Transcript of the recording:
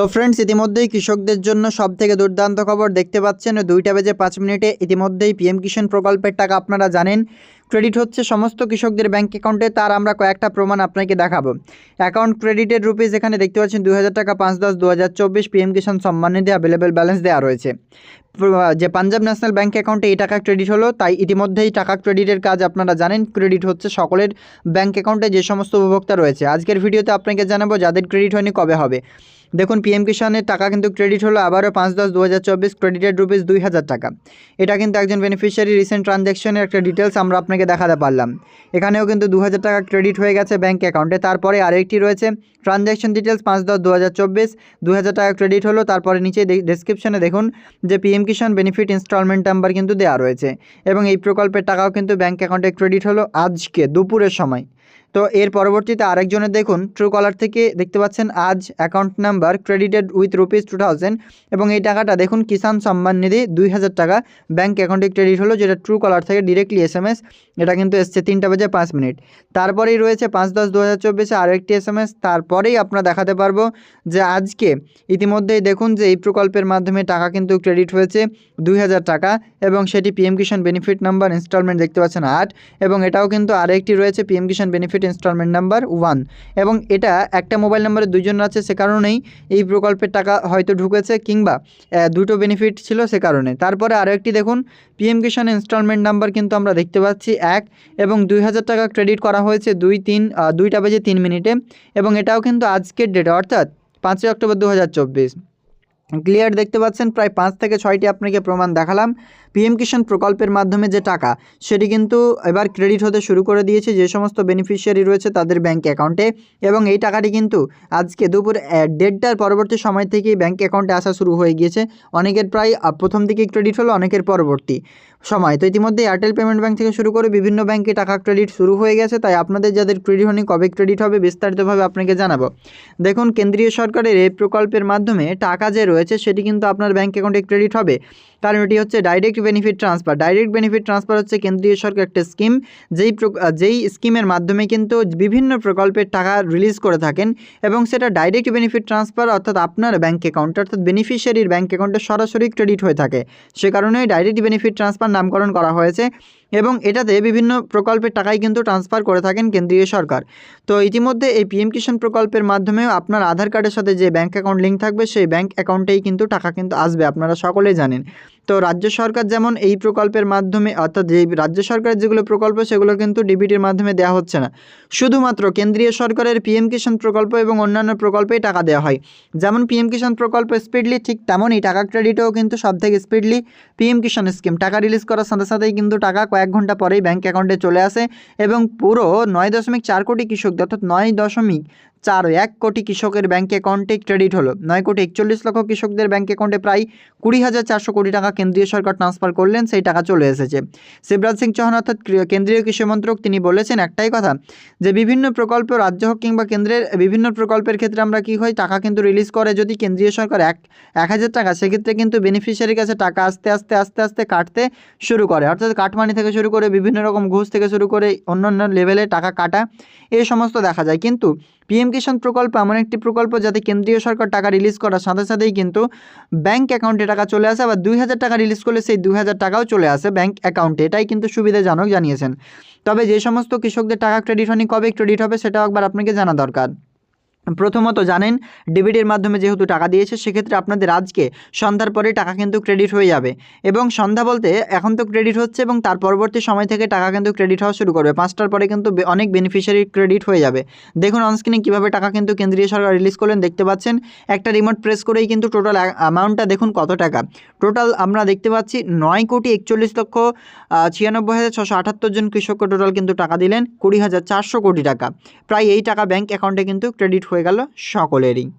তো ফ্রেন্ডস ইতিমধ্যেই কৃষকদের জন্য সব থেকে দুর্দান্ত খবর দেখতে পাচ্ছেন দুইটা বেজে পাঁচ মিনিটে। ইতিমধ্যেই পিএম কিষাণ প্রকল্পের টাকা আপনারা জানেন। ক্রেডিট হচ্ছে সমস্ত কৃষকদের ব্যাঙ্ক অ্যাকাউন্টে তার আমরা কয়েকটা প্রমাণ আপনাকে দেখাবো। অ্যাকাউন্ট ক্রেডিটের রুপিস এখানে দেখতে পাচ্ছেন দু হাজার টাকা পাঁচ দশ দু হাজার চব্বিশ। PM Kisan Samman Nidhi available balance দেওয়া রয়েছে। যে পাঞ্জাব ন্যাশনাল ব্যাঙ্ক অ্যাকাউন্টে এই টাকা ক্রেডিট হলো, তাই ইতিমধ্যেই টাকা ক্রেডিটের কাজ আপনারা জানেন। ক্রেডিট হচ্ছে সকলের ব্যাঙ্ক অ্যাকাউন্টে যে সমস্ত উপভোক্তা রয়েছে। আজকের ভিডিওতে আপনাকে জানাব যাদের ক্রেডিট হয়নি কবে হবে। দেখুন পিএম কিষানের টাকা কিন্তু ক্রেডিট হলো আবারও পাঁচ দশ দু হাজার চব্বিশ ক্রেডিটেড রুপিস দুই হাজার টাকা। এটা কিন্তু একজন বেনিফিশিয়ারি রিসেন্ট ট্রানজ্যাকশনের একটা ডিটেলস আমরা আপনাকে দেখাতে পারলাম। এখানেও কিন্তু দু হাজার টাকা ক্রেডিট হয়ে গেছে ব্যাঙ্ক অ্যাকাউন্টে তারপরে আরেকটি রয়েছে ট্রানজ্যাকশন ডিটেলস পাঁচ দশ দু হাজার চব্বিশ দু হাজার টাকা ক্রেডিট হলো। তারপরে নিচে ডেসক্রিপশনে দেখুন যে PM Kisan benefit instalment number কিন্তু দেওয়া রয়েছে। এবং এই প্রকল্পের টাকাও কিন্তু ব্যাঙ্ক অ্যাকাউন্টে ক্রেডিট হলো আজকে, দুপুরের সময়। তো এর পরবর্তীতে আরেকজনের দেখুন ট্রু কলার থেকে দেখতে পাচ্ছেন আজ account number credited with rupees two এবং এই টাকাটা দেখুন কিষাণ সম্মান নিধি দুই হাজার টাকা ব্যাঙ্ক অ্যাকাউন্টে ক্রেডিট হলো, যেটা ট্রু কলার থেকে ডিরেক্টলি এস এটা কিন্তু এসছে তিনটা বাজে পাঁচ মিনিট। তারপরেই রয়েছে পাঁচ দশ দু হাজার চব্বিশে আরও একটি এস এম এস তারপরেই আপনারা দেখাতে পারব যে আজকে ইতিমধ্যেই দেখুন যে এই প্রকল্পের মাধ্যমে টাকা কিন্তু ক্রেডিট হয়েছে দুই হাজার টাকা এবং সেটি PM Kisan benefit number instalment দেখতে পাচ্ছেন আট এবং এটাও কিন্তু আরেকটি রয়েছে PM Kisan benefit instalment number one এবং এটা একটা মোবাইল নাম্বারে দুজন আছে, সে কারণেই এই প্রকল্পের টাকা হয়তো ঢুকেছে কিংবা দুটো বেনিফিট ছিল সে কারণে। তারপরে আরও একটি দেখুন পিএম কিষাণ ইনস্টলমেন্ট নাম্বার কিন্তু আমরা দেখতে পাচ্ছি এক এবং দুই হাজার টাকা ক্রেডিট করা হয়েছে দুই তিন দুইটা বেজে তিন মিনিটে এবং এটাও কিন্তু আজকের ডেটে অর্থাৎ পাঁচই অক্টোবর দু হাজার চব্বিশ। ক্লিয়ার দেখতে পাচ্ছেন, প্রায় পাঁচ থেকে ছয়টি আপনাকে প্রমাণ দেখালাম। পিএম কিষাণ প্রকল্পের মাধ্যমে যে টাকা, সেটি কিন্তু এবার ক্রেডিট হতে শুরু করে দিয়েছে। যে সমস্ত বেনিফিশিয়ারি রয়েছে তাদের ব্যাঙ্ক অ্যাকাউন্টে এবং এই টাকাটি কিন্তু আজকে দুপুর দেড়টার পরবর্তী সময় থেকেই ব্যাঙ্ক অ্যাকাউন্টে আসা শুরু হয়ে গিয়েছে। অনেকের প্রায় প্রথম দিকেই ক্রেডিট হলো, অনেকের পরবর্তী। সময়। তো ইতিমধ্যে এয়ারটেল পেমেন্ট ব্যাঙ্ক থেকে শুরু করে বিভিন্ন ব্যাঙ্কে টাকা ক্রেডিট শুরু হয়ে গেছে, তাই আপনাদের যাদের ক্রেডিট হয়নি, কবে ক্রেডিট হবে বিস্তারিতভাবে আপনাকে জানাব। দেখুন, কেন্দ্রীয় সরকারের এই প্রকল্পের মাধ্যমে টাকা যে রয়েছে, সেটি কিন্তু আপনার ব্যাঙ্ক অ্যাকাউন্টে ক্রেডিট হবে। কারণ এটি হচ্ছে direct benefit transfer direct benefit transfer হচ্ছে কেন্দ্রীয় সরকার একটা স্কিম যেই যেই স্কিমের মাধ্যমে কিন্তু বিভিন্ন প্রকল্পের টাকা রিলিজ করে থাকেন এবং সেটা ডাইরেক্ট বেনিফিট ট্রান্সফার অর্থাৎ আপনার ব্যাঙ্ক অ্যাকাউন্ট অর্থাৎ বেনিফিশিয়ারির ব্যাঙ্ক অ্যাকাউন্টে সরাসরি ক্রেডিট হয়ে থাকে। সে কারণেই ডাইরেক্ট বেনিফিট ট্রান্সফার নামকরণ করা হয়েছে এবং এটাতে বিভিন্ন প্রকল্পের টাকাই কিন্তু ট্রান্সফার করে থাকেন কেন্দ্রীয় সরকার। তো ইতিমধ্যে এই পিএম কিষাণ প্রকল্পের মাধ্যমেও আপনার আধার কার্ডের সাথে যে ব্যাঙ্ক অ্যাকাউন্ট লিঙ্ক থাকবে, সেই ব্যাঙ্ক অ্যাকাউন্টেই কিন্তু টাকা কিন্তু আসবে, আপনারা সকলেই জানেন। তো রাজ্য সরকার যেমন এই প্রকল্পের মাধ্যমে, অর্থাৎ যে রাজ্য সরকারের যেগুলো প্রকল্প, সেগুলো কিন্তু ডিবিটির মাধ্যমে দেওয়া হচ্ছে না। শুধুমাত্র কেন্দ্রীয় সরকারের পিএম কিষাণ প্রকল্প এবং অন্যান্য প্রকল্পেই টাকা দেওয়া হয়। যেমন পিএম কিষাণ প্রকল্প স্পিডলি ঠিক তেমনই টাকা ক্রেডিটও কিন্তু সব থেকে স্পিডলি পিএম কিষাণ স্কিম। টাকা রিলিজ করার সাথে সাথেই কিন্তু টাকা কয়েক ঘণ্টা পরেই ব্যাঙ্ক অ্যাকাউন্টে চলে আসে এবং পুরো নয় দশমিক চার কোটি কৃষকদের, অর্থাৎ নয় দশমিক চার এক কোটি কৃষকের ব্যাঙ্ক অ্যাকাউন্টে ক্রেডিট হলো। নয় কোটি একচল্লিশ লক্ষ কৃষকদের ব্যাঙ্ক অ্যাকাউন্টে প্রায় কুড়ি হাজার চারশো কোটি টাকা কেন্দ্রীয় সরকার ট্রান্সফার করলেন, সেই টাকা চলে এসেছে। শিবরাজ সিং চৌহান অর্থাৎ কেন্দ্রীয় কৃষি মন্ত্রক, তিনি বলেছেন একটাই কথা, যে বিভিন্ন প্রকল্প রাজ্য হোক কিংবা কেন্দ্রের, বিভিন্ন প্রকল্পের ক্ষেত্রে আমরা কি হয়, টাকা কিন্তু রিলিজ করে যদি কেন্দ্রীয় সরকার এক এক হাজার টাকা, সেক্ষেত্রে কিন্তু বেনিফিশিয়ারির কাছে টাকা আস্তে আস্তে আস্তে আস্তে কাটতে শুরু করে। অর্থাৎ কাটমানি থেকে শুরু করে বিভিন্ন রকম ঘুষ থেকে শুরু করে অন্যান্য লেভেলে টাকা কাটা এই সমস্ত দেখা যায়। কিন্তু পিএম কিষাণ প্রকল্প এমন একটি প্রকল্প যাতে কেন্দ্রীয় সরকার টাকা রিলিজ করার সাথে সাথেই কিন্তু ব্যাঙ্ক অ্যাকাউন্টে টাকা চলে আসে, আবার দুই হাজার টাকা রিলিজ করলে সেই দুই হাজার টাকাও চলে আসে ব্যাঙ্ক অ্যাকাউন্টে এটাই কিন্তু সুবিধাজনক জানিয়েছেন। তবে যে সমস্ত কৃষকদের টাকা ক্রেডিট হয়নি, কবে ক্রেডিট হবে সেটাও একবার আপনাকে জানা দরকার। প্রথমত জানেন, ডেবিটের মাধ্যমে যেহেতু টাকা দিয়েছে, সেক্ষেত্রে আপনাদের আজকে সন্ধ্যার পরে টাকা কিন্তু ক্রেডিট হয়ে যাবে। এবং সন্ধ্যা বলতে এখন তো ক্রেডিট হচ্ছে এবং তার পরবর্তী সময় থেকে টাকা কিন্তু ক্রেডিট হওয়া শুরু করবে। পাঁচটার পরে কিন্তু অনেক বেনিফিশিয়ারি ক্রেডিট হয়ে যাবে। দেখুন অনস্ক্রিনে কীভাবে টাকা কিন্তু কেন্দ্রীয় সরকার রিলিজ করলেন দেখতে পাচ্ছেন। একটা রিমোট প্রেস করেই কিন্তু টোটাল অ্যামাউন্টটা দেখুন কত টাকা। টোটাল আমরা দেখতে পাচ্ছি নয় কোটি একচল্লিশ লক্ষ ছিয়ানব্বই হাজার ছশো আটাত্তর জন কৃষককে টোটাল কিন্তু টাকা দিলেন কুড়ি হাজার চারশো কোটি টাকা। প্রায় এই টাকা ব্যাঙ্ক অ্যাকাউন্টে কিন্তু ক্রেডিট হয়ে গেল সকলেরই।